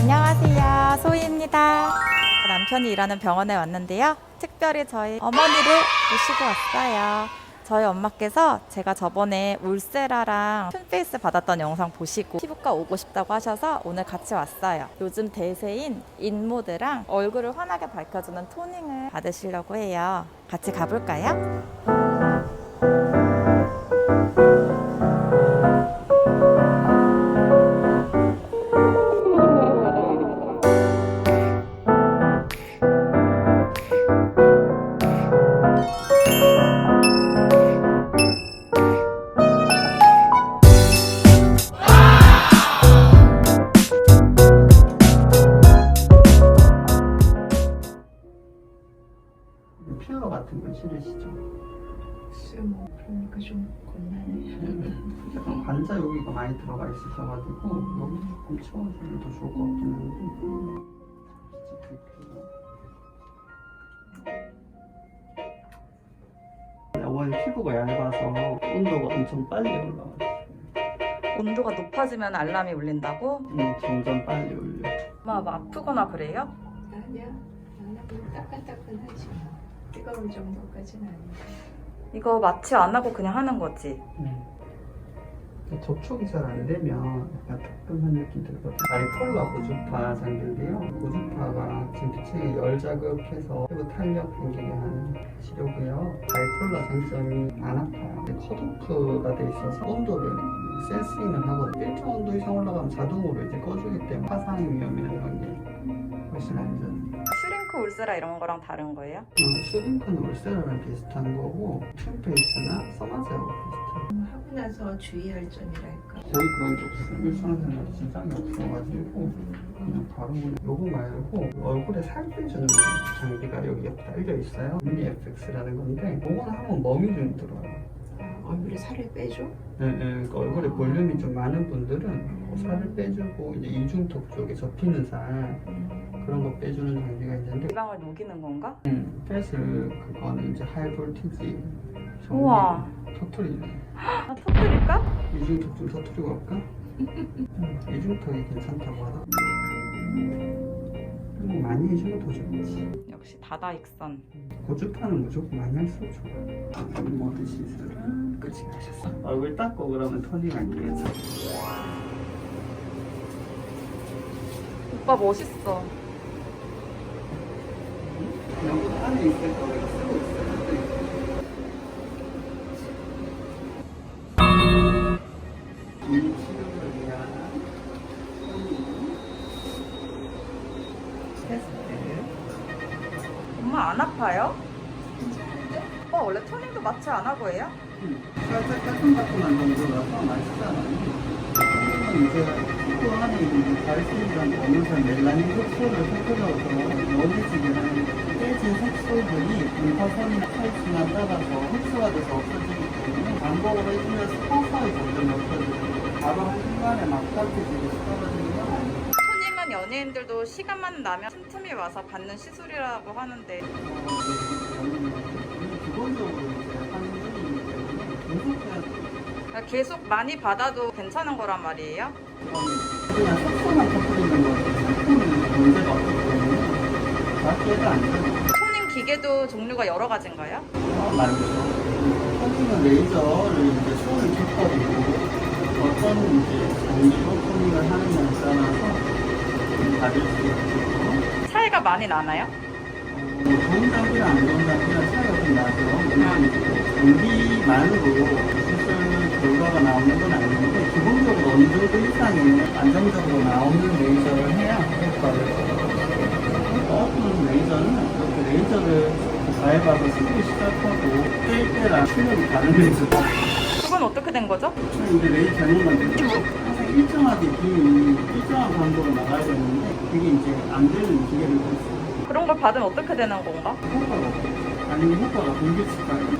안녕하세요. 소희입니다. 남편이 일하는 병원에 왔는데요. 특별히 저희 어머니를 모시고 왔어요. 저희 엄마께서 제가 저번에 울세라랑 툰페이스 받았던 영상 보시고 피부과 오고 싶다고 하셔서 오늘 같이 왔어요. 요즘 대세인 인모드랑 얼굴을 환하게 밝혀주는 토닝을 받으시려고 해요. 같이 가볼까요? 그러니까 좀 곤란해. 약간 관자 여기가 많이 들어가 있으셔가지고 여기 조금 채워주면 더 좋을 것 같긴 한데 어머니 피부가 얇아서 온도가 엄청 빨리 올라와요 온도가 높아지면 알람이 울린다고? 음, 점점 빨리 올려 엄마 뭐 아프거나 그래요? 아니야. 나는 그냥 따끈따끈하지. 뭐. 뜨거울 정도까지는 아니야. 이거 마취 안 하고 그냥 하는 거지? 음. 접촉이 잘 안 되면 약간 따끔한 느낌 들거든요. 알콜라 고주파 장기인데요. 고주파가 지금 피층에 열 자극해서 피부 탄력 생기게 하는 치료고요. 알콜라 장점이 안 아파요. 컷오프가 돼 있어서 온도를 센싱을 하거든요. 일정 온도 이상 올라가면 자동으로 이제 꺼주기 때문에 화상 위험이나 이런 게 울세라 이런 거랑 다른 거예요? 어, 슈링크는 울세라랑 비슷한 거고 튠페이스나 써마제하고 비슷해요. 하고 나서 주의할 점이랄까. 거의 그런 게 없어요. 일상생활 지장이 없어가지고 그냥 바로 요거 말고 얼굴에 살 빼주는 장비가 여기 옆에 달려 있어요. 미니 FX라는 건데 요거는 하면 멍이 좀 들어요. 아, 얼굴에 살을 빼줘? 네, 네, 그러니까 얼굴에 볼륨이 좀 많은 분들은 그 살을 빼주고 이제 이중턱 쪽에 접히는 살 그런 거 빼주는 장비가 있는데 지방을 녹이는 건가? 음, 패스 그거는 이제 하이볼티지 우와. 터트리네. 아, 터뜨릴까? 이중턱 좀 터트리고 갈까? 음, 이중턱이 괜찮다고 하더라고. 뭐 많이 해주면 더 좋지. 역시 다다익선. 고주파는 무조건 많이 할수록 좋아. 모든 시술은 끝이 나셨어. 얼굴 닦고 그러면 토닝 안 되겠죠. 오빠 멋있어. 테스트. 엄마 안 아파요? 오빠 원래 토닝도 마취 안 하고 해요? 살짝 따끔따끔한 정도라서 맛있잖아요. 이제 피부 안에 있는 발색이랑 어느새 멜라닌 흡수를 흡수해서 연해지게 하는 깨진 색소들이 임파선이나 칼슘에 따라서 흡수가 돼서 없어지기 때문에 반복을 해주면서 서서히 점점 없어지고 바로 한 순간에 막 따뜻해지고 떨어지는. 토닝은 연예인들도 시간만 나면 틈틈이 와서 받는 시술이라고 하는데 저는 기본적으로 이제 하는 분이기 때문에 돼요. 계속 많이 받아도 괜찮은 거란 말이에요? 그냥 속도만 터뜨리는 상품은 문제가 없기 때문에 맞게도 안 돼요. 토닝 기계도 종류가 여러 가지인가요? 어, 말이죠. 토닝은 레이저를 이제 손을 켰거든요. 어떤 이제 장비로 토닝을 하느냐에 따라서 받을 수 있고 차이가 많이 나나요? 어, 좋은 장비랑 안 좋은 장비랑 나죠. 왜냐면 이제 장비만으로 수술 결과가 나오는 건 아닌데 기본적으로 어느 정도 이상의 안정적으로 나오는 레이저를 해야 효과를 어떤 레이저는 이렇게 레이저를 가해봐서 쓰기 시작하고 뗄 때랑 출력이 다른 레이저 그건 어떻게 된 거죠? 이제 레이저 전문가들이 항상 일정하게 빔이 일정한 광도로 나가야 되는데 그게 이제 안 되는 기계를 고 있어요 그런 걸 받으면 어떻게 되는 건가? 효과가 없겠죠. 아니면 효과가 불규칙하게